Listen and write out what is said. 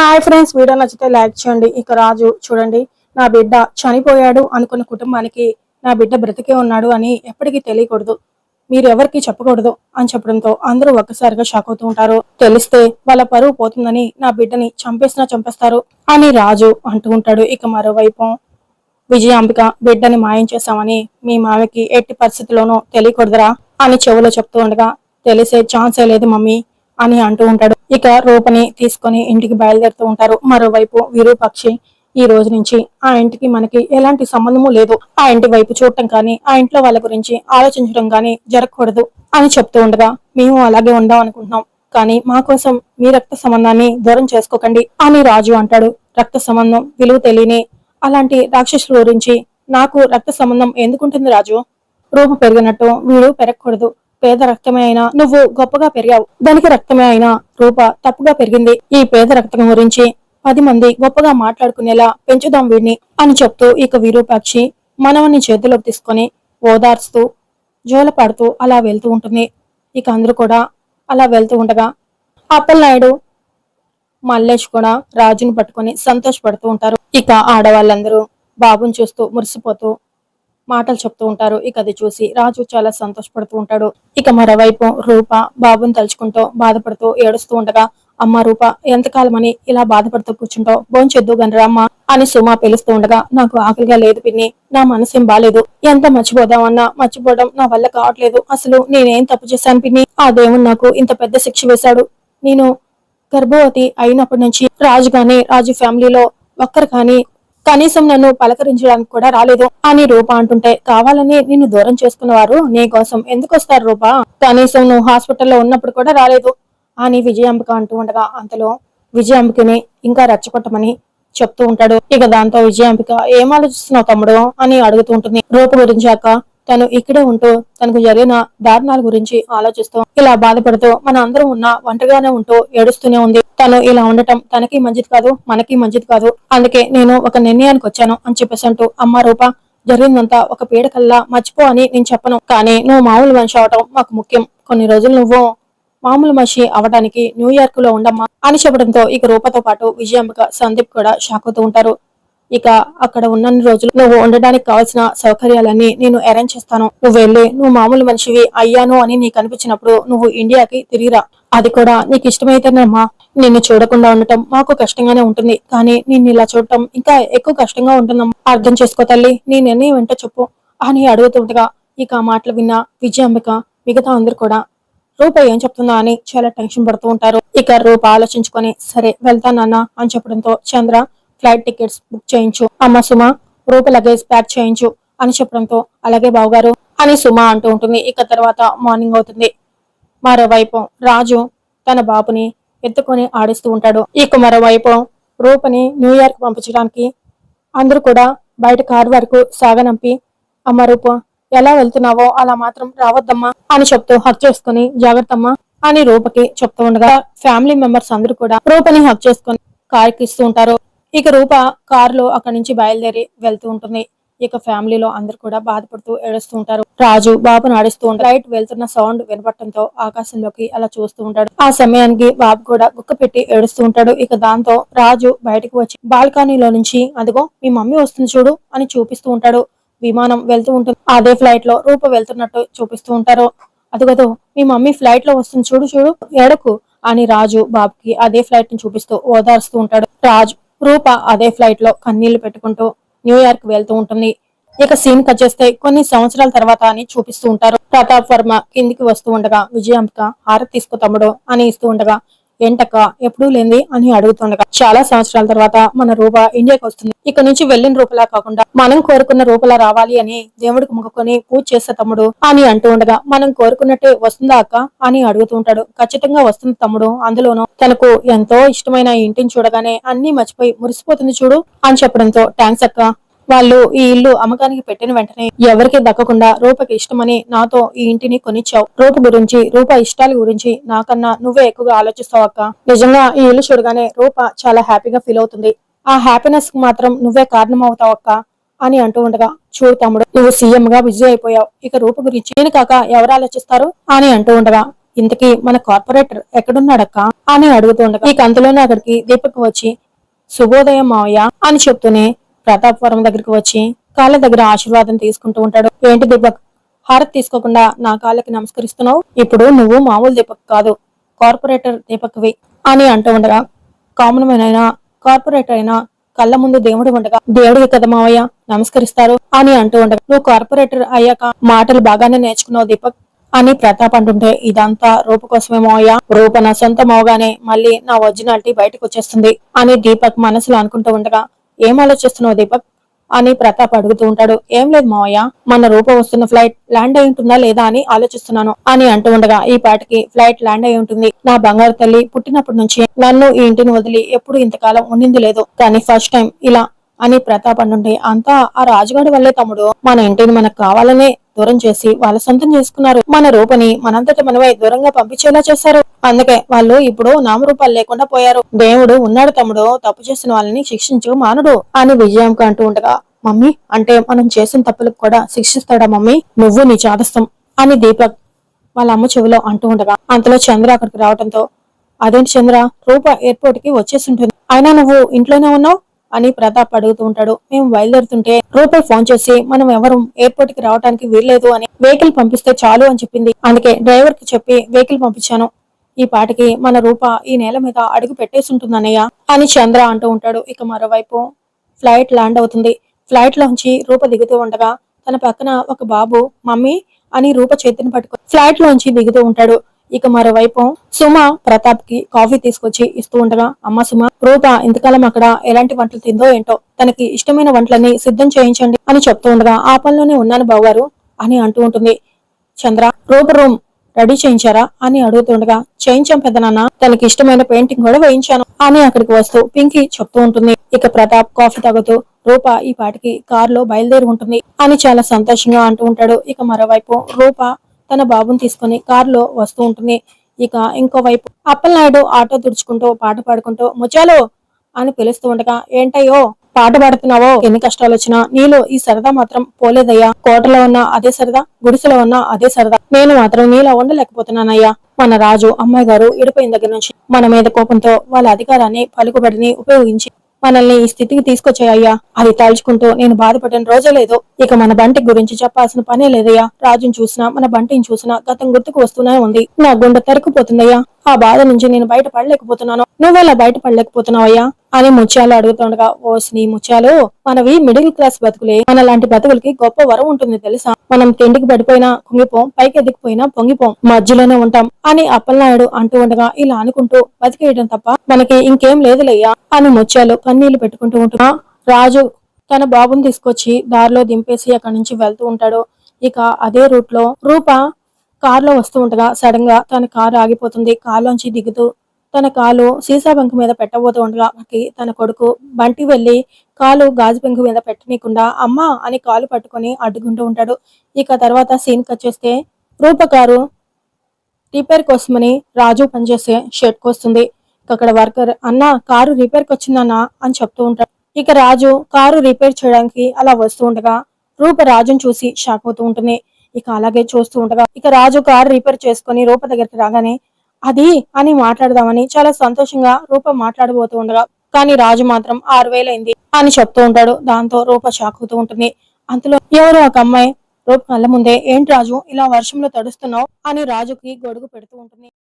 Hi friends video నచ్చితే like చేయండి. ఇక రాజు చూడండి నా బిడ్డ చనిపోయాడు అనుకున్న కుటుంబానికి నా బిడ్డ బ్రతికే ఉన్నాడు అని ఎప్పటికీ తెలియకూడదు. మీరు ఎవరికి చెప్పకూడదు అని చెప్పడంతో అందరూ ఒక్కసారిగా షాక్ అవుతూ ఉంటారు. తెలిస్తే వాళ్ళ పరువు పోతుందని నా బిడ్డని చంపేసినా చంపేస్తారు అని రాజు అంటూ ఉంటాడు. ఇక మరోవైపు విజయాంబిక బిడ్డని మాయం చేశామని మీ మామకి ఎట్టి పరిస్థితిలోనో తెలియకూడదురా అని చెవులో చెప్తూ ఉండగా తెలిసే ఛాన్సే లేదు మమ్మీ. అని అంటూ ఉంటాడు. ఇక రూపని తీసుకొని ఇంటికి బయలుదేరుతూ ఉంటారు. మరోవైపు విరూపక్షి ఈ రోజు నుంచి ఆ ఇంటికి మనకి ఎలాంటి సంబంధము లేదు. ఆ ఇంటి వైపు చూడటం కానీ ఆ ఇంట్లో వాళ్ళ గురించి ఆలోచించడం కానీ జరగకూడదు అని చెప్తూ ఉండగా మేము అలాగే ఉందాం అనుకుంటున్నాం. కానీ మా కోసం మీ రక్త సంబంధాన్ని దూరం చేసుకోకండి అని రాజు అంటాడు. రక్త సంబంధం విలువ తెలియని అలాంటి రాక్షసుల గురించి నాకు రక్త సంబంధం ఎందుకుంటుంది రాజు? రూపు పెరిగినట్టు వీడు పెరగకూడదు. పేద రక్తమే అయినా నువ్వు గొప్పగా పెరిగావు. దానికి రక్తమే అయినా రూప తప్పుగా పెరిగింది. ఈ పేద రక్తం గురించి పది మంది గొప్పగా మాట్లాడుకునేలా పెంచుదాం వీడిని అని చెప్తూ ఇక విరూపాక్షి మనవన్ని చేతిలోకి తీసుకొని ఓదార్స్తూ జోలపాడుతూ అలా వెళ్తూ ఉంటుంది. ఇక అందరూ కూడా అలా వెళ్తూ ఉండగా అప్పలనాయుడు మల్లేష్ కూడా రాజుని పట్టుకొని సంతోషపడుతూ ఉంటారు. ఇక ఆడవాళ్ళందరూ బాబుని చూస్తూ మురిసిపోతూ మాటలు చెప్తూ ఉంటారు. ఇక అది చూసి రాజు చాలా సంతోషపడుతూ ఉంటాడు. ఇక మరోవైపు రూప బాబుని తలుచుకుంటూ బాధపడుతూ ఏడుస్తూ ఉండగా అమ్మ రూప ఎంతకాలమని ఇలా బాధపడుతూ కూర్చుంటావు? భోంచెద్దు గనరామ్మ అని సుమ పిలుస్తూ ఉండగా నాకు ఆకలిగా లేదు పిన్ని. నా మనసేం బాలేదు. ఎంత మర్చిపోదామన్నా మర్చిపోవడం నా వల్ల కావట్లేదు. అసలు నేనేం తప్పు చేశాను పిన్ని? ఆ దేవుడు నాకు ఇంత పెద్ద శిక్ష వేశాడు. నేను గర్భవతి అయినప్పటి నుంచి రాజు గాని రాజు ఫ్యామిలీలో ఒక్కరు కానీ కనీసం నన్ను పలకరించడానికి కూడా రాలేదు. అని రూప అంటుంటే కావాలని నిన్ను దూరం చేసుకున్న వారు నీ కోసం ఎందుకు వస్తారు రూప? కనీసం నువ్వు హాస్పిటల్లో ఉన్నప్పుడు కూడా రాలేదు. అని విజయాంబిక అంటూ ఉండగా అంతలో విజయాంబికని ఇంకా రెచ్చగొట్టమని చెప్తూ ఉంటాడు. ఇక దాంతో విజయాంబిక ఏం ఆలోచిస్తున్నావు తమ్ముడు? అని అడుగుతూ ఉంటుంది. రూప గురించాక తను ఇక్కడే ఉంటూ తనకు జరిగిన దారుణాల గురించి ఆలోచిస్తూ ఇలా బాధపడుతూ మన అందరం ఉన్న ఒంటరిగానే ఉంటూ ఏడుస్తూనే ఉంది. తను ఇలా ఉండటం తనకి మంచిది కాదు మనకి మంచిది కాదు. అందుకే నేను ఒక నిర్ణయానికి వచ్చాను అని చెప్పేసి అంటూ అమ్మ రూప జరిగిందంతా ఒక పీడకల్లా మర్చిపో అని నేను చెప్పను. కానీ నువ్వు మామూలు మనిషి అవటం మాకు ముఖ్యం. కొన్ని రోజులు నువ్వు మామూలు మనిషి అవడానికి న్యూయార్క్లో ఉండమ్మా అని చెప్పడంతో ఇక రూపతో పాటు విజయాంబిక సందీప్ కూడా షాక్ అవుతూ ఉంటారు. ఇక అక్కడ ఉన్నన్ని రోజులు నువ్వు ఉండడానికి కావాల్సిన సౌకర్యాలన్నీ నేను అరేంజ్ చేస్తాను. నువ్వు వెళ్ళి నువ్వు మామూలు మనిషివి అయ్యాను అని నీకు అనిపించినప్పుడు నువ్వు ఇండియాకి తిరిగిరా. అది కూడా నీకు ఇష్టమైతేనేమ్మా నిన్ను చూడకుండా ఉండటం మాకు కష్టంగానే ఉంటుంది. కానీ నిన్ను ఇలా చూడటం ఇంకా ఎక్కువ కష్టంగా ఉంటుందమ్మా. అర్థం చేసుకో తల్లి నీ నిర్ణయం ఏంటో చెప్పు. అని అడుగుతుండగా ఇక ఆ మాటలు విన్న విజయాంబిక మిగతా అందరు కూడా రూప ఏం చెప్తుందా అని చాలా టెన్షన్ పడుతూ ఉంటారు. ఇక రూప ఆలోచించుకొని సరే వెళ్తానన్న అని చెప్పడంతో చంద్ర ఫ్లైట్ టికెట్స్ బుక్ చేయించు. అమ్మ సుమ రూపు లగేజ్ ప్యాక్ చేయించు అని చెప్పడంతో అలాగే బావగారు అని సుమ అంటూ ఉంటుంది. ఇక తర్వాత మార్నింగ్ అవుతుంది. మరోవైపు రాజు తన బాబుని ఎత్తుకొని ఆడిస్తూ ఉంటాడు. ఇక మరోవైపు రూపని న్యూయార్క్ పంపించడానికి అందరూ కూడా బయట కారు వరకు సాగనంపి అమ్మ రూప ఎలా వెళ్తున్నావో అలా మాత్రం రావద్దమ్మా అని చెప్తూ హక్ చేసుకుని జాగ్రత్తమ్మా అని రూపకి చెప్తూ ఉండగా ఫ్యామిలీ మెంబర్స్ అందరూ కూడా రూపని హక్ చేసుకుని కారుకి ఇస్తూ ఉంటారు. ఇక రూప కారులో అక్కడి నుంచి బయలుదేరి వెళ్తూ ఉంటుంది. ఇక ఫ్యామిలీలో అందరు కూడా బాధపడుతూ ఏడుస్తూ ఉంటారు. రాజు బాబును ఆడిస్తూ ఉంటారు లైట్ వెళ్తున్న సౌండ్ వినపడటంతో ఆకాశంలోకి అలా చూస్తూ ఉంటాడు. ఆ సమయానికి బాబు కూడా గుక్క పెట్టి ఏడుస్తూ ఉంటాడు. ఇక దాంతో రాజు బయటకు వచ్చి బాల్కనీలో నుంచి అదిగో మీ మమ్మీ వస్తుంది చూడు అని చూపిస్తూ ఉంటాడు. విమానం వెళ్తూ ఉంటుంది. అదే ఫ్లైట్లో రూప వెళ్తున్నట్టు చూపిస్తూ ఉంటారు. అదిగదో మీ మమ్మీ ఫ్లైట్లో వస్తుంది చూడు చూడు ఎడకు అని రాజు బాబుకి అదే ఫ్లైట్ని చూపిస్తూ ఓదార్స్తూ ఉంటాడు. రాజు రూప అదే ఫ్లైట్లో కన్నీళ్ళు పెట్టుకుంటూ న్యూయార్క్ వెళ్తూ ఉంటుంది. ఇక సీన్ కట్ చేస్తే కొన్ని సంవత్సరాల తర్వాత అని చూపిస్తూ ఉంటారు. ప్రతాప్ వర్మ కిందికి వస్తూ ఉండగా విజయాంబిక హారతి తీసుకో తమ్ముడు అని ఇస్తూ ఉండగా ఏంటక్క ఎప్పుడు లేని అని అడుగుతుండగా చాలా సంవత్సరాల తర్వాత మన రూప ఇండియాకి వస్తుంది. ఇక్కడ నుంచి వెళ్ళిన రూపలా కాకుండా మనం కోరుకున్న రూపలా రావాలి అని దేవుడికి మొక్కుకొని పూజ చేస్తే తమ్ముడు అని అంటూ ఉండగా మనం కోరుకున్నట్టే వస్తుందా అక్క అని అడుగుతూ ఉంటాడు. ఖచ్చితంగా వస్తుంది తమ్ముడు. అందులోనూ తనకు ఎంతో ఇష్టమైన ఇంటిని చూడగానే అన్ని మర్చిపోయి మురిసిపోతుంది చూడు అని చెప్పడంతో థ్యాంక్స్ అక్క. వాళ్ళు ఈ ఇల్లు అమ్మకానికి పెట్టిన వెంటనే ఎవరికి దక్కకుండా రూపకి ఇష్టమని నాతో ఈ ఇంటిని కొనిచ్చావు. రూప గురించి రూప ఇష్టాల గురించి నాకన్నా నువ్వే ఎక్కువగా ఆలోచిస్తావు అక్క. నిజంగా ఈ ఇల్లు చూడగానే రూప చాలా హ్యాపీగా ఫీల్ అవుతుంది. ఆ హ్యాపీనెస్కి మాత్రం నువ్వే కారణం అవుతావు అక్క అని అంటూ ఉండగా చూడు తమ్ముడు నువ్వు సీఎం గా బిజీ అయిపోయావు. ఇక రూప గురించి నేను కాక ఎవరు ఆలోచిస్తారు అని అంటూ ఉండగా ఇంతకీ మన కార్పొరేటర్ ఎక్కడున్నాడక్క అని అడుగుతూ ఉండగా ఈ కంతలోనే అక్కడికి దీపక్ వచ్చి శుభోదయం మావయ్య అని చెప్తూనే ప్రతాపవరం దగ్గరికి వచ్చి కాళ్ళ దగ్గర ఆశీర్వాదం తీసుకుంటూ ఉంటాడు. ఏంటి దీపక్? హారతి తీసుకోకుండా నా కాళ్ళకి నమస్కరిస్తున్నావు? ఇప్పుడు నువ్వు మామూలు దీపక్ కాదు. కార్పొరేటర్ దీపక్వి అని అంటూ ఉండగా కామన్ మ్యాన్ అయినా కార్పొరేటర్ అయినా కళ్ళ ముందు దేవుడు ఉండగా దేవుడికి కదా మావయ్య నమస్కరిస్తారు అని అంటూ ఉండగా నువ్వు కార్పొరేటర్ అయ్యాక మాటలు బాగానే నేర్చుకున్నావు దీపక్ అని ప్రతాప్ అంటుంటే ఇదంతా రూప కోసమే మావయ్య. రూప నా సొంతం అవగానే మళ్ళీ నా ఒరిజినాలిటీ బయటకు వచ్చేస్తుంది అని దీపక్ మనసులో అనుకుంటూ ఉండగా ఏం ఆలోచిస్తున్నావు దీపక్? అని ప్రతాప్ అడుగుతూ ఉంటాడు. ఏం లేదు మావయ్య మన రూప వస్తున్న ఫ్లైట్ ల్యాండ్ అయి ఉంటుందా లేదా అని ఆలోచిస్తున్నాను అని అంటూ ఉండగా ఈ పాటికి ఫ్లైట్ ల్యాండ్ అయి ఉంటుంది. నా బంగారు తల్లి పుట్టినప్పటి నుంచి నన్ను ఈ ఇంటిని వదిలి ఎప్పుడు ఇంతకాలం ఉండింది లేదు. కానీ ఫస్ట్ టైం ఇలా అని ప్రతాప్ అంటుంటే అంతా ఆ రాజుగాడి వల్లే తమ్ముడు. మన ఇంటిని మనకు కావాలనే దూరం చేసి వాళ్ళ సొంతం చేసుకున్నారు. మన రూపని మనంతట మనమే దూరంగా పంపించేలా చేశారు. అందుకే వాళ్ళు ఇప్పుడు నామరూపాలు లేకుండా పోయారు. దేవుడు ఉన్నాడు తమ్ముడు. తప్పు చేసిన వాళ్ళని శిక్షించు మానుడు అని విజయంకు అంటూ ఉండగా మమ్మీ అంటే మనం చేసిన తప్పులకు కూడా శిక్షిస్తాడా మమ్మీ? నువ్వు నీ చాదస్తం అని దీపక్ వాళ్ళ అమ్మ చెవిలో అంటూ ఉండగా అంతలో చంద్ర అక్కడికి రావడంతో అదేంటి చంద్ర? రూప ఎయిర్పోర్ట్కి వచ్చేసి ఉంటుంది. అయినా నువ్వు ఇంట్లోనే ఉన్నావు? అని ప్రతాప్ అడుగుతూ ఉంటాడు. మేము బయలుదేరుతుంటే రూపే ఫోన్ చేసి మనం ఎవరు? ఎయిర్పోర్ట్కి రావడానికి వీల్లేదు అని వెహికల్ పంపిస్తే చాలు అని చెప్పింది. అందుకే డ్రైవర్కి చెప్పి వెహికల్ పంపించాను. ఈ పాటికి మన రూప ఈ నేల మీద అడుగు పెట్టేసి అని చంద్ర అంటూ ఉంటాడు. ఇక మరోవైపు ఫ్లైట్ ల్యాండ్ అవుతుంది. ఫ్లైట్ లోంచి రూప దిగుతూ ఉండగా తన పక్కన ఒక బాబు మమ్మీ అని రూప చేతిని పట్టుకుని ఫ్లైట్ లోంచి దిగుతూ ఉంటాడు. ఇక మరోవైపు సుమ ప్రతాప్కి కాఫీ తీసుకొచ్చి ఇస్తూ ఉండగా అమ్మ సుమ రూప ఇంతకాలం అక్కడ ఎలాంటి వంటలు తిందో ఏంటో? తనకి ఇష్టమైన వంటలన్నీ సిద్ధం చేయించండి అని చెప్తూ ఉండగా ఆ పనిలోనే ఉన్నాను బావగారు అని అంటూ ఉంటుంది. చంద్ర రూప రూమ్ రెడీ చేయించారా? అని అడుగుతుండగా చేయించాం పెద్దనాన్న తనకి ఇష్టమైన పెయింటింగ్ కూడా వేయించాను అని అక్కడికి వస్తూ పింకీ చెప్తూ ఉంటుంది. ఇక ప్రతాప్ కాఫీ తాగుతూ రూప ఈ పాటికి కారులో బయలుదేరి ఉంటుంది అని చాలా సంతోషంగా అంటూ ఉంటాడు. ఇక మరోవైపు రూప తన బాబుని తీసుకుని కారులో వస్తూ ఉంటుంది. ఇక ఇంకోవైపు అప్పలనాయుడు ఆటో తుడుచుకుంటూ పాట పాడుకుంటూ ముచ్చాలు అని పిలుస్తూ ఉండగా ఏంటయ్యో పాట పాడుతున్నావో? ఎన్ని కష్టాలు వచ్చినా నీలో ఈ సరదా మాత్రం పోలేదయ్యా. కోటలో ఉన్న అదే సరదా గుడిసెలో ఉన్న అదే సరదా. నేను మాత్రం నీలో ఉండలేకపోతున్నానయ్యా. మన రాజు అమ్మాయి గారు ఇడిపోయిన దగ్గర నుంచి మన మీద కోపంతో వాళ్ళ అధికారాన్ని పలుకుబడిని ఉపయోగించి మనల్ని ఈ స్థితికి తీసుకొచ్చాయ్యా అది తలుచుకుంటూ నేను బాధపడిన రోజే లేదు. ఇక మన బంటి గురించి చెప్పాల్సిన పనే లేదయ్యా. రాజుని చూసినా మన బంటిని చూసినా గతం గుర్తుకు వస్తూనే ఉంది. నా గుండె తరుకుపోతుందయ్యా ఆ బాధ నుంచి నేను బయటపడలేకపోతున్నాను నువ్వెలా బయటపడలేకపోతున్నావయ్యా అని ముత్యాలు అడుగుతుండగా ఓ నీ ముత్యాలు మనవి మిడిల్ క్లాస్ బతుకులే. మన లాంటి బతుకులకి గొప్ప వరం ఉంటుంది తెలుసా? మనం తిండికి పడిపోయినా కుంగిపోం పైకి ఎదిగిపోయినా పొంగిపోం మధ్యలోనే ఉంటాం అని అప్పలనాయుడు అంటూ ఉండగా ఇలా అనుకుంటూ బతికేయడం తప్ప మనకి ఇంకేం లేదులయ్యా అని ముత్యాలు కన్నీళ్ళు పెట్టుకుంటూ ఉంటున్నా రాజు తన బాబుని తీసుకొచ్చి దారిలో దింపేసి అక్కడి నుంచి వెళ్తూ ఉంటాడు. ఇక అదే రూట్లో రూప కారులో వస్తూ ఉండగా సడన్గా తన కారు ఆగిపోతుంది. కారులోంచి దిగుతూ తన కాలు సీసా బంకు మీద పెట్టబోతూ ఉండగాకి తన కొడుకు బంటి వెళ్ళి కాలు గాజు బెంకు మీద పెట్టనీయకుండా అమ్మా అని కాలు పట్టుకొని అడ్డుకుంటూ ఉంటాడు. ఇక తర్వాత సీన్ వచ్చేస్తే రూపకారు రూప కారు రిపేర్ కోసమని రాజు పనిచేసే షెడ్ వస్తుంది అక్కడ వర్కర్ అన్న కారు రిపేర్కి వచ్చిందన్నా అని చెప్తూ ఉంటాడు. ఇక రాజు కారు రిపేర్ చేయడానికి అలా వస్తూ ఉండగా రూప రాజును చూసి షాక్ అవుతూ ఉంటుంది. ఇక అలాగే చూస్తూ ఉండగా ఇక రాజు కారు రిపేర్ చేసుకుని రూప దగ్గరికి రాగానే అది అని మాట్లాడదామని చాలా సంతోషంగా రూప మాట్లాడబోతూ ఉండగా కానీ రాజు మాత్రం ఆరు వేలైంది అని చెప్తూ ఉంటాడు. దాంతో రూప షాక్ అవుతూ ఉంటుంది. అంతలో ఎవరు ఒక అమ్మాయి రూప కళ్ళ ముందే ఏంటి రాజు ఇలా వర్షంలో తడుస్తున్నావు? అని రాజుకి గొడుగు పెడుతూ ఉంటుంది.